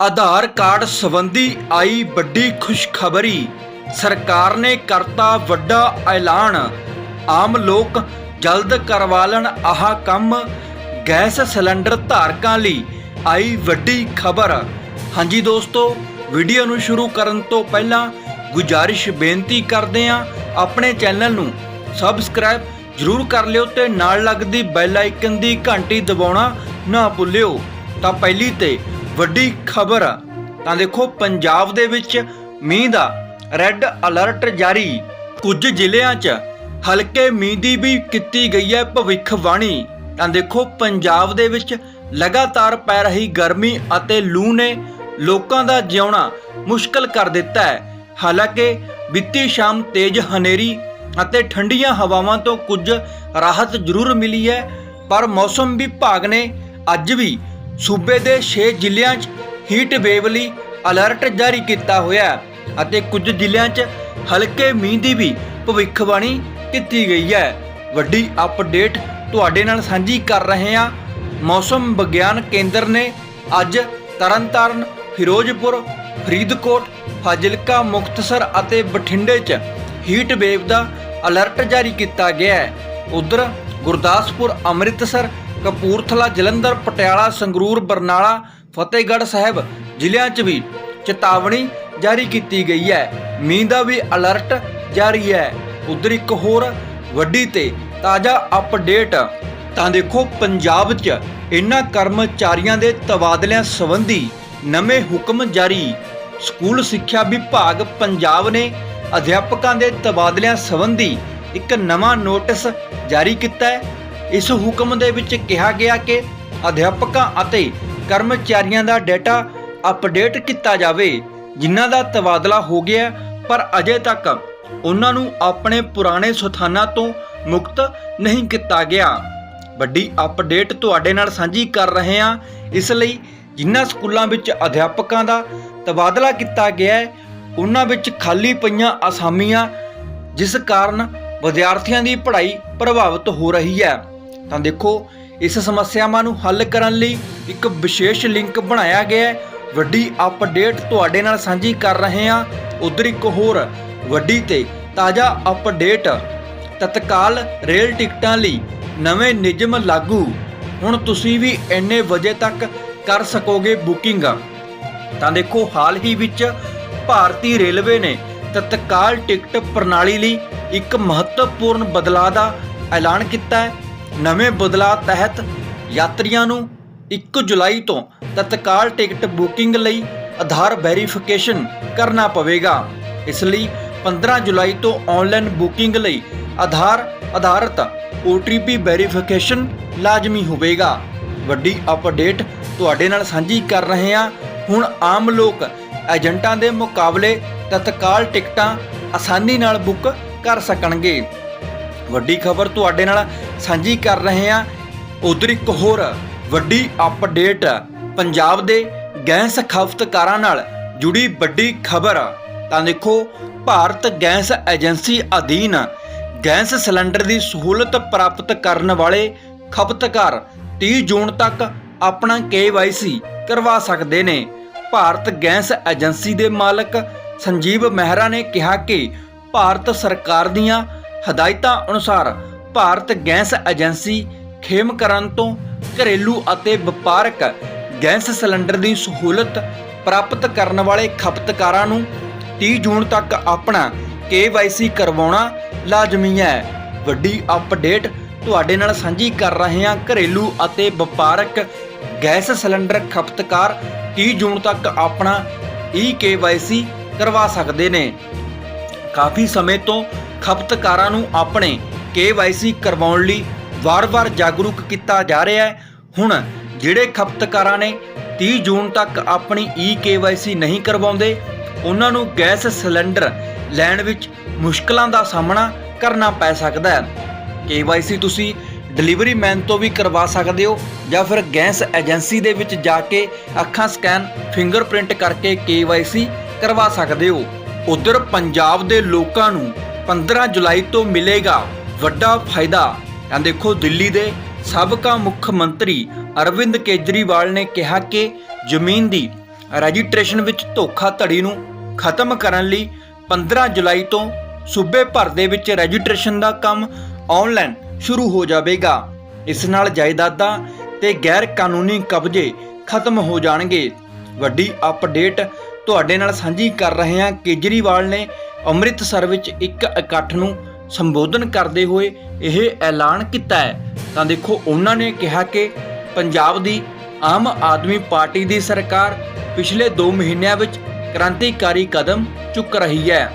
ਆਧਾਰ card ਸੰਬੰਧੀ ਆਈ ਵੱਡੀ ਖੁਸ਼ਖਬਰੀ। ਸਰਕਾਰ ਨੇ ਕਰਤਾ ਵੱਡਾ ਐਲਾਨ। ਆਮ ਲੋਕ ਜਲਦ ਕਰਵਾ ਲੈਣ ਆਹ ਕੰਮ ਗੈਸ ਸਿਲੰਡਰ ਧਾਰਕਾਂ ਲਈ ਆਈ ਵੱਡੀ ਖਬਰ। ਹਾਂਜੀ ਦੋਸਤੋ, ਵੀਡੀਓ ਨੂੰ ਸ਼ੁਰੂ ਕਰਨ ਤੋਂ ਪਹਿਲਾਂ ਗੁਜਾਰਿਸ਼ ਬੇਨਤੀ ਕਰਦੇ ਹਾਂ, ਆਪਣੇ ਚੈਨਲ ਨੂੰ ਸਬਸਕ੍ਰਾਈਬ ਜਰੂਰ ਕਰ ਲਿਓ ਤੇ ਨਾਲ ਲੱਗਦੀ ਬੈਲ ਆਈਕਨ ਦੀ ਘੰਟੀ ਦਬਾਉਣਾ ਨਾ ਭੁੱਲਿਓ। ਤਾਂ ਪਹਿਲੀ ਤੇ ਵੱਡੀ ਖਬਰ ਤਾਂ ਦੇਖੋ, ਪੰਜਾਬ ਦੇ ਵਿੱਚ ਮੀਂਹ ਦਾ ਰੈੱਡ ਅਲਰਟ ਜਾਰੀ। ਕੁਝ ਜ਼ਿਲ੍ਹਿਆਂ 'ਚ ਹਲਕੇ ਮੀਂਹ ਦੀ ਵੀ ਕੀਤੀ ਗਈ ਹੈ ਭਵਿੱਖਬਾਣੀ। ਤਾਂ ਦੇਖੋ, ਪੰਜਾਬ ਦੇ ਵਿੱਚ ਲਗਾਤਾਰ ਪੈ ਰਹੀ ਗਰਮੀ ਅਤੇ ਲੂ ਨੇ ਲੋਕਾਂ ਦਾ ਜਿਉਣਾ ਮੁਸ਼ਕਲ ਕਰ ਦਿੱਤਾ ਹੈ। ਹਾਲਾਂਕਿ, ਬੀਤੀ ਸ਼ਾਮ ਤੇਜ਼ ਹਨੇਰੀ ਅਤੇ ਠੰਡੀਆਂ ਹਵਾਵਾਂ ਤੋਂ ਕੁਝ ਰਾਹਤ ਜ਼ਰੂਰ ਮਿਲੀ ਹੈ, ਪਰ ਮੌਸਮ ਵਿਭਾਗ ਨੇ ਅੱਜ ਵੀ ਸੂਬੇ ਦੇ 6 ਜ਼ਿਲ੍ਹਿਆਂ 'ਚ ਹੀਟ ਵੇਵ ਲਈ ਅਲਰਟ ਜਾਰੀ ਕੀਤਾ ਹੋਇਆ ਹੈ ਅਤੇ ਕੁਝ ਜ਼ਿਲ੍ਹਿਆਂ 'ਚ ਹਲਕੇ ਮੀਂਹ ਦੀ ਵੀ ਭਵਿੱਖਬਾਣੀ ਕੀਤੀ ਗਈ ਹੈ। ਵੱਡੀ ਅਪਡੇਟ ਤੁਹਾਡੇ ਨਾਲ ਸਾਂਝੀ ਕਰ ਰਹੇ ਹਾਂ। ਮੌਸਮ ਵਿਗਿਆਨ ਕੇਂਦਰ ਨੇ ਅੱਜ ਤਰਨਤਾਰਨ, ਫਿਰੋਜ਼ਪੁਰ, ਫਰੀਦਕੋਟ, ਫਾਜ਼ਿਲਕਾ, ਮੁਕਤਸਰ ਅਤੇ ਬਠਿੰਡੇ 'ਚ ਹੀਟ ਵੇਵ ਦਾ ਅਲਰਟ ਜਾਰੀ ਕੀਤਾ ਗਿਆ ਹੈ। ਉਧਰ ਗੁਰਦਾਸਪੁਰ, ਅੰਮ੍ਰਿਤਸਰ ਕਪੂਰਥਲਾ ਜਲੰਧਰ, ਪਟਿਆਲਾ, ਸੰਗਰੂਰ, ਬਰਨਾਲਾ, ਫਤਿਹਗੜ੍ਹ ਸਾਹਿਬ ਜ਼ਿਲ੍ਹਿਆਂ 'ਚ ਵੀ ਚੇਤਾਵਨੀ ਜਾਰੀ ਕੀਤੀ ਗਈ ਹੈ। ਮੀਂਹ ਦਾ ਵੀ ਅਲਰਟ ਜਾਰੀ ਹੈ। ਉਧਰ ਇੱਕ ਹੋਰ ਵੱਡੀ ਤੇ ਤਾਜ਼ਾ ਅਪਡੇਟ ਤਾਂ ਦੇਖੋ ਪੰਜਾਬ 'ਚ ਇਨ੍ਹਾਂ ਕਰਮਚਾਰੀਆਂ ਦੇ ਤਬਾਦਲਿਆਂ ਸੰਬੰਧੀ ਨਵੇਂ ਹੁਕਮ ਜਾਰੀ। ਸਕੂਲ ਸਿੱਖਿਆ ਵਿਭਾਗ ਪੰਜਾਬ ਨੇ ਅਧਿਆਪਕਾਂ ਦੇ ਤਬਾਦਲਿਆਂ ਸੰਬੰਧੀ ਇੱਕ ਨਵਾਂ ਨੋਟਿਸ ਜਾਰੀ ਕੀਤਾ ਹੈ। ਇਸ ਹੁਕਮ ਦੇ ਵਿੱਚ ਕਿਹਾ ਗਿਆ ਕਿ ਅਧਿਆਪਕਾਂ ਅਤੇ ਕਰਮਚਾਰੀਆਂ ਦਾ ਡਾਟਾ ਅਪਡੇਟ ਕੀਤਾ ਜਾਵੇ, ਜਿਨ੍ਹਾਂ ਦਾ ਤਬਾਦਲਾ ਹੋ ਗਿਆ, ਪਰ ਅਜੇ ਤੱਕ ਉਹਨਾਂ ਨੂੰ ਆਪਣੇ ਪੁਰਾਣੇ ਸਥਾਨਾਂ ਤੋਂ ਮੁਕਤ ਨਹੀਂ ਕੀਤਾ ਗਿਆ। ਵੱਡੀ ਅਪਡੇਟ ਤੁਹਾਡੇ ਨਾਲ ਸਾਂਝੀ ਕਰ ਰਹੇ ਹਾਂ। ਇਸ ਲਈ ਜਿਨ੍ਹਾਂ ਸਕੂਲਾਂ ਵਿੱਚ ਅਧਿਆਪਕਾਂ ਦਾ ਤਬਾਦਲਾ ਕੀਤਾ ਗਿਆ ਹੈ, ਉਹਨਾਂ ਵਿੱਚ ਖਾਲੀ ਪਈਆਂ ਅਸਾਮੀਆਂ, ਜਿਸ ਕਾਰਨ ਵਿਦਿਆਰਥੀਆਂ ਦੀ ਪੜ੍ਹਾਈ ਪ੍ਰਭਾਵਿਤ ਹੋ ਰਹੀ ਹੈ। ਤਾਂ ਦੇਖੋ, ਇਸ ਸਮੱਸਿਆਵਾਂ ਨੂੰ ਹੱਲ ਕਰਨ ਲਈ ਇੱਕ ਵਿਸ਼ੇਸ਼ ਲਿੰਕ ਬਣਾਇਆ ਗਿਆ ਹੈ। ਵੱਡੀ ਅਪਡੇਟ ਤੁਹਾਡੇ ਨਾਲ ਸਾਂਝੀ ਕਰ ਰਹੇ ਹਾਂ। ਉਧਰ ਇੱਕ ਹੋਰ ਵੱਡੀ ਤੇ ਤਾਜ਼ਾ ਅਪਡੇਟ ਤਤਕਾਲ ਰੇਲ ਟਿਕਟਾਂ ਲਈ ਨਵੇਂ ਨਿਯਮ ਲਾਗੂ। ਹੁਣ ਤੁਸੀਂ ਵੀ ਇੰਨੇ ਵਜੇ ਤੱਕ ਕਰ ਸਕੋਗੇ ਬੁਕਿੰਗ। ਤਾਂ ਦੇਖੋ, ਹਾਲ ਹੀ ਵਿੱਚ ਭਾਰਤੀ ਰੇਲਵੇ ਨੇ ਤਤਕਾਲ ਟਿਕਟ ਪ੍ਰਣਾਲੀ ਲਈ ਇੱਕ ਮਹੱਤਵਪੂਰਨ ਬਦਲਾਅ ਦਾ ਐਲਾਨ ਕੀਤਾ ਹੈ। ਨਵੇਂ ਬਦਲਾਅ ਤਹਿਤ ਯਾਤਰੀਆਂ ਨੂੰ 1 ਜੁਲਾਈ ਤੋਂ ਤਤਕਾਲ ਟਿਕਟ ਬੁਕਿੰਗ ਲਈ ਆਧਾਰ ਵੈਰੀਫਿਕੇਸ਼ਨ ਕਰਨਾ ਪਵੇਗਾ। ਇਸ ਲਈ 15 ਜੁਲਾਈ ਤੋਂ ਆਨਲਾਈਨ ਬੁਕਿੰਗ ਲਈ ਆਧਾਰ ਆਧਾਰਿਤ OTP ਵੈਰੀਫਿਕੇਸ਼ਨ ਲਾਜ਼ਮੀ ਹੋਵੇਗਾ। ਵੱਡੀ ਅਪਡੇਟ ਤੁਹਾਡੇ ਨਾਲ ਸਾਂਝੀ ਕਰ ਰਹੇ ਹਾਂ। ਹੁਣ ਆਮ ਲੋਕ ਏਜੰਟਾਂ ਦੇ ਮੁਕਾਬਲੇ ਤਤਕਾਲ ਟਿਕਟਾਂ ਆਸਾਨੀ ਨਾਲ ਬੁੱਕ ਕਰ ਸਕਣਗੇ। ਵੱਡੀ ਖਬਰ ਤੁਹਾਡੇ ਨਾਲ ਸਾਂਝੀ ਕਰ ਰਹੇ ਹਾਂ। ਉਧਰ ਇੱਕ ਹੋਰ ਵੱਡੀ ਅਪਡੇਟ ਪੰਜਾਬ ਦੇ ਗੈਸ ਖਪਤਕਾਰਾਂ ਨਾਲ ਜੁੜੀ ਵੱਡੀ ਖਬਰ। ਤਾਂ ਦੇਖੋ, ਭਾਰਤ ਗੈਸ ਏਜੰਸੀ ਅਧੀਨ ਗੈਸ ਸਿਲੰਡਰ ਦੀ ਸਹੂਲਤ ਪ੍ਰਾਪਤ ਕਰਨ ਵਾਲੇ ਖਪਤਕਾਰ 30 ਜੂਨ ਤੱਕ ਆਪਣਾ KYC ਕਰਵਾ ਸਕਦੇ ਨੇ। ਭਾਰਤ ਗੈਸ ਏਜੰਸੀ ਦੇ ਮਾਲਕ ਸੰਜੀਵ ਮਹਿਰਾ ਨੇ ਕਿਹਾ ਕਿ ਭਾਰਤ ਸਰਕਾਰ ਦੀਆਂ ਹਦਾਇਤਾਂ ਅਨੁਸਾਰ ਭਾਰਤ ਗੈਸ ਏਜੰਸੀ ਖੇਮਕਰਨ ਤੋਂ ਘਰੇਲੂ ਅਤੇ ਵਪਾਰਕ ਗੈਸ ਸਿਲੰਡਰ ਦੀ ਸਹੂਲਤ ਪ੍ਰਾਪਤ ਕਰਨ ਵਾਲੇ ਖਪਤਕਾਰਾਂ ਨੂੰ 30 ਜੂਨ ਤੱਕ ਆਪਣਾ KYC ਕਰਵਾਉਣਾ ਲਾਜ਼ਮੀ ਹੈ। ਵੱਡੀ ਅਪਡੇਟ ਤੁਹਾਡੇ ਨਾਲ ਸਾਂਝੀ ਕਰ ਰਹੇ ਹਾਂ ਘਰੇਲੂ ਅਤੇ ਵਪਾਰਕ ਗੈਸ ਸਿਲੰਡਰ ਖਪਤਕਾਰ 30 ਜੂਨ ਤੱਕ ਆਪਣਾ ਈ eKYC ਕਰਵਾ ਸਕਦੇ ਨੇ। ਕਾਫੀ ਸਮੇਂ ਤੋਂ ਖਪਤਕਾਰਾਂ ਨੂੰ ਆਪਣੇ KYC ਕਰਵਾਉਣ ਲਈ ਵਾਰ-ਵਾਰ ਜਾਗਰੂਕ ਕੀਤਾ ਜਾ ਰਿਹਾ ਹੈ। ਹੁਣ ਜਿਹੜੇ ਖਪਤਕਾਰਾਂ ਨੇ 30 ਜੂਨ ਤੱਕ ਆਪਣੀ eKYC ਨਹੀਂ ਕਰਵਾਉਂਦੇ, ਉਹਨਾਂ ਨੂੰ ਗੈਸ ਸਿਲੰਡਰ ਲੈਣ ਵਿੱਚ ਮੁਸ਼ਕਲਾਂ ਦਾ ਸਾਹਮਣਾ ਕਰਨਾ ਪੈ ਸਕਦਾ ਹੈ। KYC ਤੁਸੀਂ ਡਿਲੀਵਰੀ ਮੈਨ ਤੋਂ ਵੀ ਕਰਵਾ ਸਕਦੇ ਹੋ ਜਾਂ ਫਿਰ ਗੈਸ ਏਜੰਸੀ ਦੇ ਵਿੱਚ ਜਾ ਕੇ ਅੱਖਾਂ ਸਕੈਨ, ਫਿੰਗਰਪ੍ਰਿੰਟ ਕਰਕੇ KYC ਕਰਵਾ ਸਕਦੇ ਹੋ। ਉਧਰ ਪੰਜਾਬ ਦੇ ਲੋਕਾਂ ਨੂੰ 15 ਜੁਲਾਈ ਤੋਂ ਮਿਲੇਗਾ ਵੱਡਾ ਫਾਇਦਾ। ਤਾਂ ਦੇਖੋ ਦਿੱਲੀ ਦੇ ਸਾਬਕਾ ਮੁੱਖ ਮੰਤਰੀ ਅਰਵਿੰਦ ਕੇਜਰੀਵਾਲ ਨੇ ਕਿਹਾ ਕਿ ਜ਼ਮੀਨ ਦੀ ਰਜਿਸਟ੍ਰੇਸ਼ਨ ਵਿੱਚ ਧੋਖਾਧੜੀ ਨੂੰ ਖਤਮ ਕਰਨ ਲਈ 15 ਜੁਲਾਈ ਤੋਂ ਸੂਬੇ ਭਰ ਦੇ ਵਿੱਚ ਰਜਿਸਟ੍ਰੇਸ਼ਨ ਦਾ ਕੰਮ ਆਨਲਾਈਨ ਸ਼ੁਰੂ ਹੋ ਜਾਵੇਗਾ। ਇਸ ਨਾਲ ਜਾਇਦਾਦਾਂ ਤੇ ਗੈਰ ਕਾਨੂੰਨੀ ਕਬਜ਼ੇ ਖਤਮ ਹੋ ਜਾਣਗੇ। ਵੱਡੀ ਅਪਡੇਟ ਤੁਹਾਡੇ ਨਾਲ ਸਾਂਝੀ ਕਰ ਰਹੇ ਹਾਂ। ਕੇਜਰੀਵਾਲ ਨੇ ਅੰਮ੍ਰਿਤਸਰ ਵਿੱਚ ਇੱਕ ਇਕੱਠ ਨੂੰ ਸੰਬੋਧਨ ਕਰਦੇ ਹੋਏ ਇਹ ਐਲਾਨ ਕੀਤਾ ਹੈ। ਤਾਂ ਦੇਖੋ, ਉਹਨਾਂ ਨੇ ਕਿਹਾ ਕਿ ਪੰਜਾਬ ਦੀ ਆਮ ਆਦਮੀ ਪਾਰਟੀ ਦੀ ਸਰਕਾਰ ਪਿਛਲੇ 2 ਮਹੀਨਿਆਂ ਵਿੱਚ ਕ੍ਰਾਂਤੀਕਾਰੀ ਕਦਮ ਚੁੱਕ ਰਹੀ ਹੈ।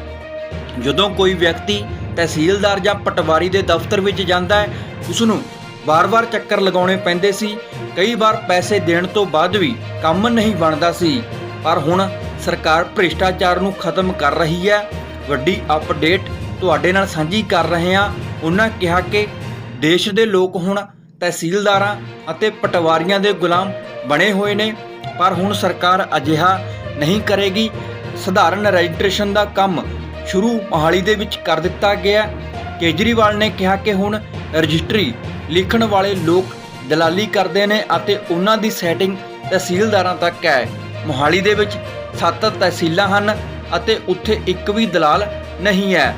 ਜਦੋਂ ਕੋਈ ਵਿਅਕਤੀ ਤਹਿਸੀਲਦਾਰ ਜਾਂ ਪਟਵਾਰੀ ਦੇ ਦਫ਼ਤਰ ਵਿੱਚ ਜਾਂਦਾ ਹੈ ਉਸ ਨੂੰ ਵਾਰ-ਵਾਰ ਚੱਕਰ ਲਗਾਉਣੇ ਪੈਂਦੇ ਸੀ। ਕਈ ਵਾਰ ਪੈਸੇ ਦੇਣ ਤੋਂ ਬਾਅਦ ਵੀ ਕੰਮ ਨਹੀਂ ਬਣਦਾ ਸੀ। ਪਰ ਹੁਣ ਸਰਕਾਰ ਭ੍ਰਿਸ਼ਟਾਚਾਰ ਨੂੰ ਖਤਮ ਕਰ ਰਹੀ ਹੈ। ਵੱਡੀ ਅਪਡੇਟ ਤੁਹਾਡੇ ਨਾਲ ਸਾਂਝੀ ਕਰ ਰਹੇ ਹਾਂ। ਉਹਨਾਂ ਕਿਹਾ ਕਿ ਦੇਸ਼ ਦੇ ਲੋਕ ਹੁਣ ਤਹਿਸੀਲਦਾਰਾਂ ਅਤੇ ਪਟਵਾਰੀਆਂ ਦੇ ਗੁਲਾਮ ਬਣੇ ਹੋਏ ਨੇ, ਪਰ ਹੁਣ ਸਰਕਾਰ ਅਜਿਹਾ ਨਹੀਂ ਕਰੇਗੀ। ਸਧਾਰਨ ਰਜਿਸਟ੍ਰੇਸ਼ਨ ਦਾ ਕੰਮ ਸ਼ੁਰੂ ਮੋਹਾਲੀ ਦੇ ਵਿੱਚ ਕਰ ਦਿੱਤਾ ਗਿਆ ਕੇਜਰੀਵਾਲ ਨੇ ਕਿਹਾ ਕਿ ਹੁਣ ਰਜਿਸਟਰੀ ਲਿਖਣ ਵਾਲੇ ਲੋਕ ਦਲਾਲੀ ਕਰਦੇ ਨੇ ਅਤੇ ਉਹਨਾਂ ਦੀ ਸੈਟਿੰਗ ਤਹਿਸੀਲਦਾਰਾਂ ਤੱਕ ਹੈ। ਮੋਹਾਲੀ ਦੇ ਵਿੱਚ ਸੱਤ ਤਹਿਸੀਲਾਂ ਹਨ ਅਤੇ ਉੱਥੇ ਇੱਕ ਵੀ ਦਲਾਲ ਨਹੀਂ ਹੈ।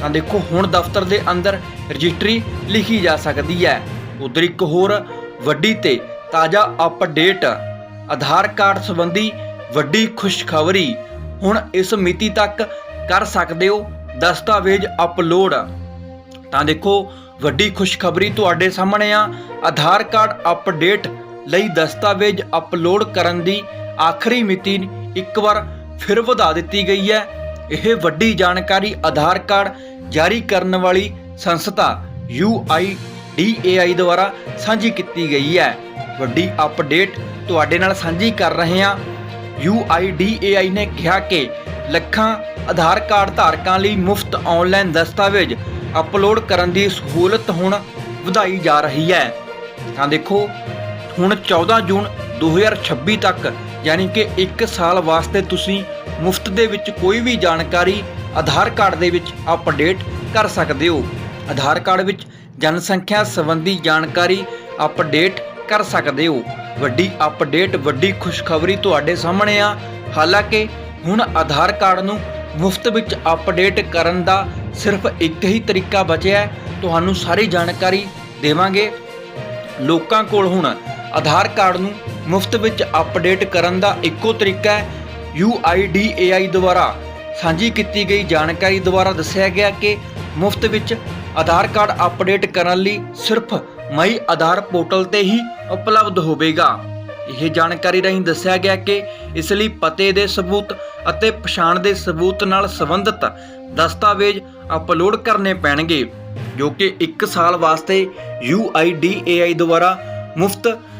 ਤਾਂ ਦੇਖੋ, ਹੁਣ ਦਫ਼ਤਰ ਦੇ ਅੰਦਰ ਰਜਿਸਟਰੀ ਲਿਖੀ ਜਾ ਸਕਦੀ ਹੈ। ਉਧਰ ਇੱਕ ਹੋਰ ਵੱਡੀ ਤੇ ਤਾਜ਼ਾ ਅਪਡੇਟ ਆਧਾਰ ਕਾਰਡ ਸੰਬੰਧੀ ਵੱਡੀ ਖੁਸ਼ਖਬਰੀ। ਹੁਣ ਇਸ ਮਿਤੀ ਤੱਕ ਕਰ ਸਕਦੇ ਹੋ ਦਸਤਾਵੇਜ਼ ਅਪਲੋਡ ਤਾਂ ਦੇਖੋ, ਵੱਡੀ ਖੁਸ਼ਖਬਰੀ ਤੁਹਾਡੇ ਸਾਹਮਣੇ ਆ। ਆਧਾਰ ਕਾਰਡ ਅਪਡੇਟ ਲਈ ਦਸਤਾਵੇਜ਼ ਅਪਲੋਡ ਕਰਨ ਦੀ ਆਖਰੀ ਮਿਤੀ ਇੱਕ ਵਾਰ ਫਿਰ ਵਧਾ ਦਿੱਤੀ ਗਈ ਹੈ। ਇਹ ਵੱਡੀ ਜਾਣਕਾਰੀ ਆਧਾਰ ਕਾਰਡ ਜਾਰੀ ਕਰਨ ਵਾਲੀ ਸੰਸਥਾ UIDAI ਦੁਆਰਾ ਸਾਂਝੀ ਕੀਤੀ ਗਈ ਹੈ। ਵੱਡੀ ਅਪਡੇਟ ਤੁਹਾਡੇ ਨਾਲ ਸਾਂਝੀ ਕਰ ਰਹੇ ਹਾਂ। UIDAI ਨੇ ਕਿਹਾ ਕਿ ਲੱਖਾਂ ਆਧਾਰ ਕਾਰਡ ਧਾਰਕਾਂ ਲਈ ਮੁਫਤ ਆਨਲਾਈਨ ਦਸਤਾਵੇਜ਼ ਅਪਲੋਡ ਕਰਨ ਦੀ ਸਹੂਲਤ ਹੁਣ ਵਧਾਈ ਜਾ ਰਹੀ ਹੈ। ਤਾਂ ਦੇਖੋ, ਹੁਣ 14 ਜੂਨ 2026 ਤੱਕ ਯਾਨੀ ਕਿ 1 ਸਾਲ ਵਾਸਤੇ ਤੁਸੀਂ ਮੁਫਤ ਦੇ ਵਿੱਚ ਕੋਈ ਵੀ ਜਾਣਕਾਰੀ ਆਧਾਰ ਕਾਰਡ ਦੇ ਵਿੱਚ ਅਪਡੇਟ ਕਰ ਸਕਦੇ ਹੋ। ਆਧਾਰ ਕਾਰਡ ਵਿੱਚ ਜਨਸੰਖਿਆ ਸੰਬੰਧੀ ਜਾਣਕਾਰੀ ਅਪਡੇਟ ਕਰ ਸਕਦੇ ਹੋ। ਵੱਡੀ ਅਪਡੇਟ, ਵੱਡੀ ਖੁਸ਼ਖਬਰੀ ਤੁਹਾਡੇ ਸਾਹਮਣੇ ਆ। ਹਾਲਾਂਕਿ ਹੁਣ ਆਧਾਰ ਕਾਰਡ ਨੂੰ ਮੁਫਤ ਵਿੱਚ ਅਪਡੇਟ ਕਰਨ ਦਾ ਸਿਰਫ ਇੱਕ ਹੀ ਤਰੀਕਾ ਬਚਿਆ ਤੁਹਾਨੂੰ ਸਾਰੀ ਜਾਣਕਾਰੀ ਦੇਵਾਂਗੇ। ਲੋਕਾਂ ਕੋਲ ਹੁਣ ਆਧਾਰ ਕਾਰਡ ਨੂੰ ਮੁਫਤ ਵਿੱਚ ਅਪਡੇਟ ਕਰਨ ਦਾ ਇੱਕੋ ਤਰੀਕਾ ਹੈ। UIDAI ਦੁਆਰਾ ਸਾਂਝੀ ਕੀਤੀ ਗਈ ਜਾਣਕਾਰੀ ਦੁਆਰਾ ਦੱਸਿਆ ਗਿਆ ਕਿ ਮੁਫਤ ਵਿੱਚ ਆਧਾਰ ਕਾਰਡ ਅਪਡੇਟ ਕਰਨ ਲਈ ਸਿਰਫ ਮਈ ਆਧਾਰ ਪੋਰਟਲ ਤੇ ਹੀ ਉਪਲਬਧ ਹੋਵੇਗਾ। ਇਹ ਜਾਣਕਾਰੀ ਰਾਹੀਂ ਦੱਸਿਆ ਗਿਆ ਕਿ ਇਸ ਲਈ ਪਤੇ ਦੇ ਸਬੂਤ ਅਤੇ ਪਛਾਣ ਦੇ ਸਬੂਤ ਨਾਲ ਸੰਬੰਧਿਤ ਦਸਤਾਵੇਜ਼ ਅਪਲੋਡ ਕਰਨੇ ਪੈਣਗੇ, ਜੋ ਕਿ 1 ਸਾਲ ਵਾਸਤੇ UIDAI ਦੁਆਰਾ ਮੁਫਤ